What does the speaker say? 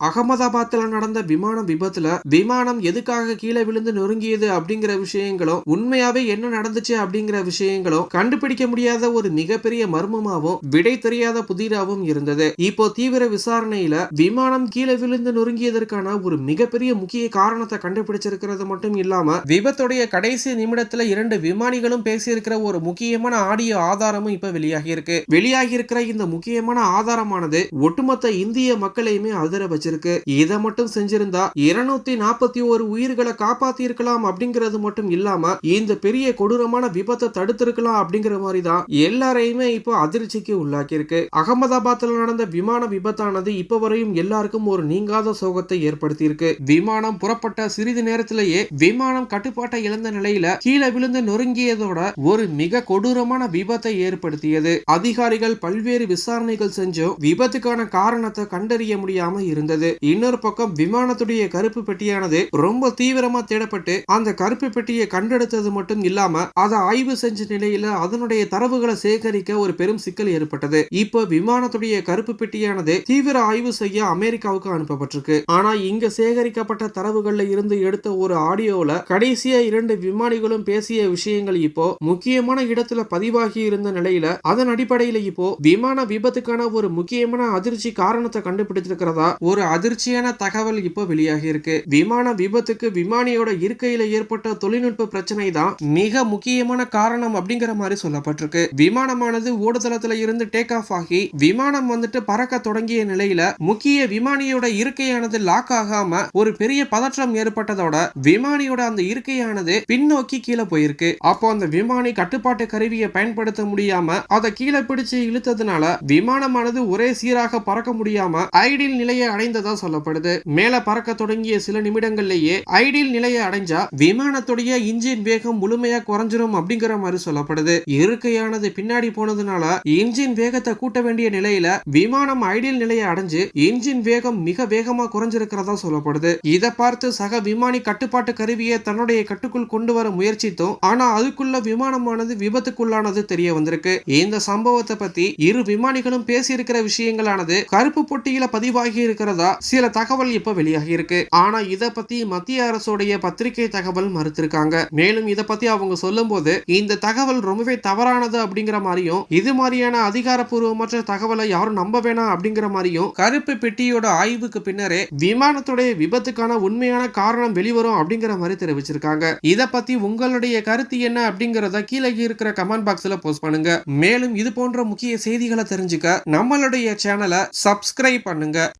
அகமதாபாத்தில் நடந்த விமானம் விபத்துல விமானம் எதுக்காக கீழே விழுந்து நொறுங்கியது அப்படிங்கிற விஷயங்களும் உண்மையாவே என்ன நடந்துச்சு அப்படிங்கிற விஷயங்களும் கண்டுபிடிக்க முடியாத ஒரு மிகப்பெரிய மர்மமாவும் விடை தெரியாத புதிராவும் இருந்தது. இப்போ தீவிர விசாரணையில விமானம் கீழே விழுந்து நொறுங்கியதற்கான ஒரு மிகப்பெரிய முக்கிய காரணத்தை கண்டுபிடிச்சிருக்கிறது மட்டும் இல்லாம விபத்துடைய கடைசி நிமிடத்துல இரண்டு விமானிகளும் பேசியிருக்கிற ஒரு முக்கியமான ஆடியோ ஆதாரமும் இப்ப வெளியாகி இருக்கு வெளியாகி இருக்கிற இந்த முக்கியமான ஆதாரமானது ஒட்டுமொத்த இந்திய மக்களையுமே அதிர வச்சு வச்சிருக்கு இதை மட்டும் செஞ்சிருந்தா இருநூத்தி நாற்பத்தி ஒரு உயிர்களை காப்பாத்தி இருக்கலாம் அப்படிங்கிறது மட்டும் இல்லாம இந்த பெரிய கொடூரமான விபத்தை தடுத்திருக்கலாம் அப்படிங்கிற மாதிரி தான் எல்லாரையுமே இப்போ அதிர்ச்சிக்கு உள்ளாக்கி இருக்கு அகமதாபாத்ல நடந்த விமான விபத்தானது இப்ப வரையும் எல்லாருக்கும் ஒரு நீங்காத சோகத்தை ஏற்படுத்தி இருக்கு விமானம் புறப்பட்ட சிறிது நேரத்திலேயே விமானம் கட்டுப்பாட்டை இழந்த நிலையில கீழே விழுந்து நொறுங்கியதோட ஒரு மிக கொடூரமான விபத்தை ஏற்படுத்தியது. அதிகாரிகள் பல்வேறு விசாரணைகள் செஞ்சும் விபத்துக்கான காரணத்தை கண்டறிய முடியாம இருந்தது. இன்னொரு பக்கம் விமானத்துடைய கருப்பு பெட்டியானது ரொம்ப தீவிரமா தேடப்பட்டு அந்த கருப்பு பெட்டியை கண்டெடுத்தது மட்டும் இல்லாம அதை ஆய்வு செஞ்ச நிலையில அதனுடைய தரவுகளை சேகரிக்க ஒரு பெரும் சிக்கல் ஏற்பட்டது. இப்போ விமானத்துடைய கருப்பு பெட்டியானது தீவிர ஆய்வு செய்ய அமெரிக்காவுக்கு அனுப்பப்பட்டிருக்கு. ஆனா இங்க சேகரிக்கப்பட்ட தரவுகள்ல இருந்து எடுத்த ஒரு ஆடியோல கடைசியா இரண்டு விமானிகளும் பேசிய விஷயங்கள் இப்போ முக்கியமான இடத்துல பதிவாகி இருந்த நிலையில அதன் அடிப்படையில இப்போ விமான விபத்துக்கான ஒரு முக்கியமான அதிர்ச்சி காரணத்தை கண்டுபிடிச்சிருக்கிறதா ஒரு அதிர்ச்சியான தகவல் இப்போ வெளியாகி இருக்கு விமான விபத்துக்கு விமானியோட இருக்கையில ஏற்பட்ட தொழில்நுட்ப பிரச்சனை தான் மிக முக்கியமான காரணம் அப்படிங்கிற மாதிரி சொல்லப்பட்டிருக்கு. விமானமானது ஓடுதளத்துல இருந்து டேக் ஆஃப் ஆகி விமானம் வந்துட்டு பறக்க தொடங்கிய நிலையில முக்கிய விமானியோட இருக்கையானது லாக் ஆகாம ஒரு பெரிய பதற்றம் ஏற்பட்டதோட விமானியோட அந்த இருக்கையானது பின்னோக்கி கீழே போயிருக்கு. அப்போ அந்த விமானி கட்டுப்பாட்டு கருவியை பயன்படுத்த முடியாம அதை கீழே பிடிச்சு இழுத்ததுனால விமானமானது ஒரே சீராக பறக்க முடியாம ஐடில் நிலையை அடைந்த இருந்ததா சொல்லப்படுது. மேல பறக்க தொடங்கிய சில நிமிடங்கள்லயே ஐடியல் நிலையை அடைஞ்சா விமானத்துடைய இன்ஜின் வேகம் முழுமையா குறைஞ்சிரும் அப்படிங்கிற மாதிரி சொல்லப்படுது. இருக்கையானது பின்னாடி போனதுனால இன்ஜின் வேகத்தை கூட்ட வேண்டிய நிலையில விமானம் ஐடியல் நிலையை அடைஞ்சு இன்ஜின் வேகம் மிக வேகமா குறைஞ்சிருக்கிறதா சொல்லப்படுது. இதை பார்த்து சக விமானி கட்டுப்பாட்டு கருவியை தன்னுடைய கட்டுக்குள் கொண்டு வர முயற்சித்தோம். ஆனா அதுக்குள்ள விமானமானது விபத்துக்குள்ளானது தெரிய வந்திருக்கு. இந்த சம்பவத்தை பத்தி இரு விமானிகளும் பேசியிருக்கிற விஷயங்களானது கருப்பு பொட்டியில பதிவாகி இருக்கிறதா சில தகவல் இப்ப வெளியாகி இருக்கு. ஆனா இத பத்தி மத்திய அரசுடைய பத்திரிகை தகவல் மறுத்திருக்காங்க. மேலும் இத பத்தி அவங்க சொல்லும்போது இந்த தகவல் ரொம்பவே தவறானது அப்படிங்கிற மாதிரியும் இது மாதிரியான அதிகாரப்பூர்வமற்ற தகவலை யாரும் நம்ப வேணாம் அப்படிங்கிற மாதிரியும் கருப்பு பெட்டியோட ஆய்வுக்கு பின்னரே விமானத்துடைய விபத்துக்கான உண்மையான காரணம் வெளிவரும் அப்படிங்கிற மாதிரி தெரிவிச்சிருக்காங்க. இத பத்தி உங்களுடைய கருத்து என்ன அப்படிங்கறத கீழே இருக்கிற கமெண்ட் பாக்ஸ்ல போஸ்ட் பண்ணுங்க. மேலும் இது போன்ற முக்கிய செய்திகளை தெரிஞ்சுக்க நம்மளுடைய சேனலை சப்ஸ்கிரைப் பண்ணுங்க.